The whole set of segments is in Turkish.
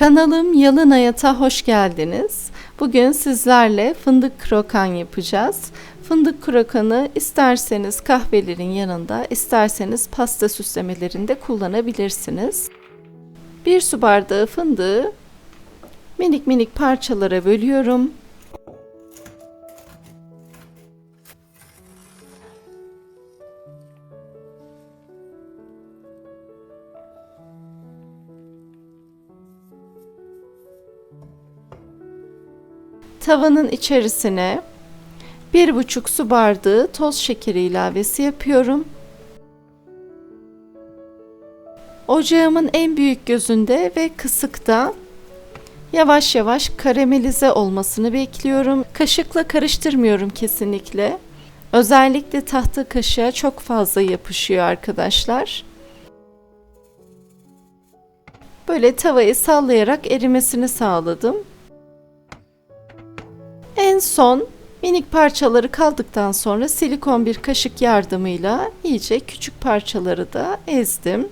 Kanalım Yalın Hayat'a hoş geldiniz. Bugün sizlerle fındık krokan yapacağız. Fındık krokanı isterseniz kahvelerin yanında, isterseniz pasta süslemelerinde kullanabilirsiniz. Bir su bardağı fındığı minik minik parçalara bölüyorum. Tavanın içerisine bir buçuk su bardağı toz şekeri ilavesi yapıyorum. Ocağımın en büyük gözünde ve kısıkta yavaş yavaş karamelize olmasını bekliyorum. Kaşıkla karıştırmıyorum kesinlikle. Özellikle tahta kaşığa çok fazla yapışıyor arkadaşlar. Böyle tavayı sallayarak erimesini sağladım. En son minik parçaları kaldıktan sonra silikon bir kaşık yardımıyla iyice küçük parçaları da ezdim.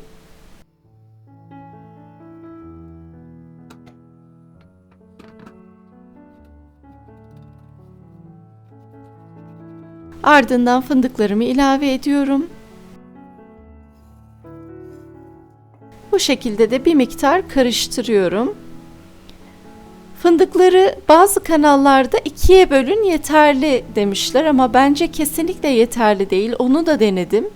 Ardından fındıklarımı ilave ediyorum. Bu şekilde de bir miktar karıştırıyorum. Fındıkları bazı kanallarda ikiye bölün yeterli demişler ama bence kesinlikle yeterli değil. Onu da denedim.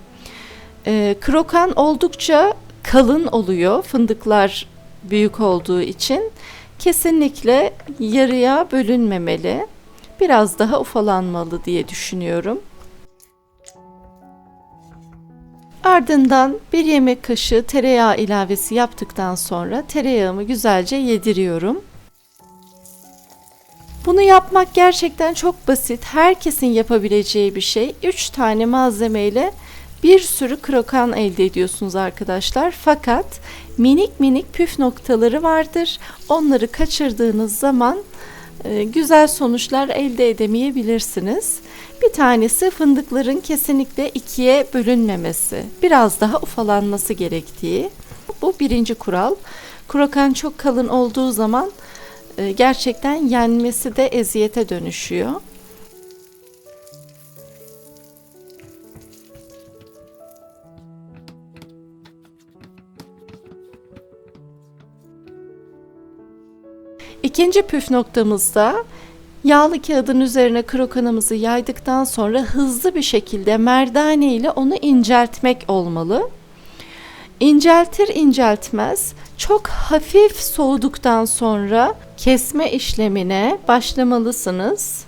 E, krokan oldukça kalın oluyor fındıklar büyük olduğu için. Kesinlikle yarıya bölünmemeli. Biraz daha ufalanmalı diye düşünüyorum. Ardından bir yemek kaşığı tereyağı ilavesi yaptıktan sonra tereyağımı güzelce yediriyorum. Bunu yapmak gerçekten çok basit. Herkesin yapabileceği bir şey. 3 tane malzemeyle bir sürü krokan elde ediyorsunuz arkadaşlar. Fakat minik minik püf noktaları vardır. Onları kaçırdığınız zaman e, güzel sonuçlar elde edemeyebilirsiniz. Bir tanesi fındıkların kesinlikle ikiye bölünmemesi, biraz daha ufalanması gerektiği. Bu birinci kural. Krokan çok kalın olduğu zaman e, gerçekten yenmesi de eziyete dönüşüyor. İkinci püf noktamızda yağlı kağıdın üzerine krokanımızı yaydıktan sonra hızlı bir şekilde merdane ile onu inceltmek olmalı. İnceltir inceltmez çok hafif soğuduktan sonra kesme işlemine başlamalısınız.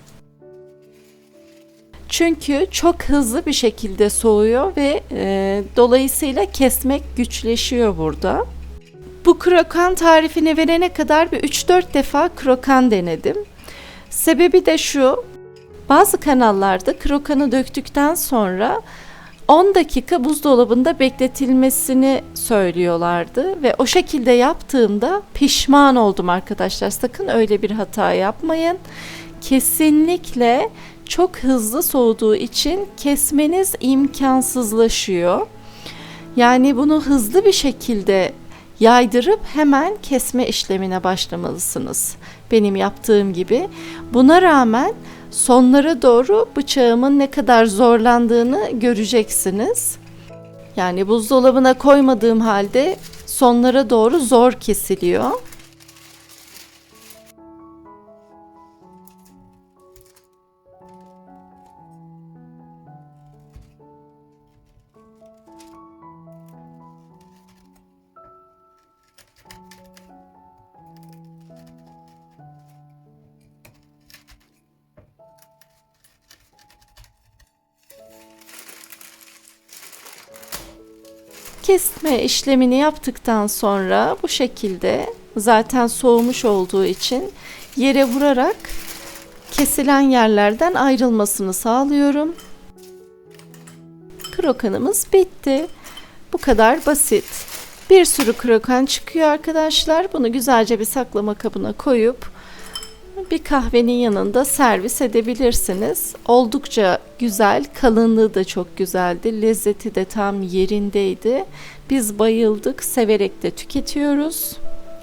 Çünkü çok hızlı bir şekilde soğuyor ve e, dolayısıyla kesmek güçleşiyor burada. Bu krokan tarifini verene kadar bir 3-4 defa krokan denedim. Sebebi de şu, bazı kanallarda krokanı döktükten sonra 10 dakika buzdolabında bekletilmesini söylüyorlardı ve o şekilde yaptığımda pişman oldum arkadaşlar. Sakın öyle bir hata yapmayın. Kesinlikle çok hızlı soğuduğu için kesmeniz imkansızlaşıyor. Yani bunu hızlı bir şekilde yaydırıp hemen kesme işlemine başlamalısınız. Benim yaptığım gibi. Buna rağmen sonlara doğru bıçağımın ne kadar zorlandığını göreceksiniz. Yani buzdolabına koymadığım halde sonlara doğru zor kesiliyor. Kesme işlemini yaptıktan sonra bu şekilde zaten soğumuş olduğu için yere vurarak kesilen yerlerden ayrılmasını sağlıyorum. Krokanımız bitti. Bu kadar basit. Bir sürü krokan çıkıyor arkadaşlar. Bunu güzelce bir saklama kabına koyup bir kahvenin yanında servis edebilirsiniz. Oldukça güzel, kalınlığı da çok güzeldi, lezzeti de tam yerindeydi. Biz bayıldık, severek de tüketiyoruz.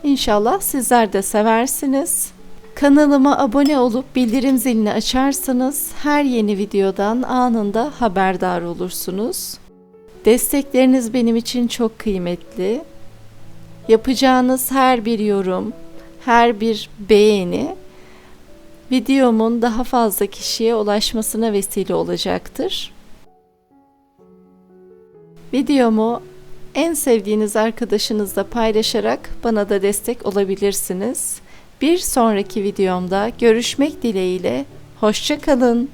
İnşallah sizler de seversiniz. Kanalıma abone olup bildirim zilini açarsanız her yeni videodan anında haberdar olursunuz. Destekleriniz benim için çok kıymetli. Yapacağınız her bir yorum, her bir beğeni videomun daha fazla kişiye ulaşmasına vesile olacaktır. Videomu en sevdiğiniz arkadaşınızla paylaşarak bana da destek olabilirsiniz. Bir sonraki videomda görüşmek dileğiyle. Hoşçakalın.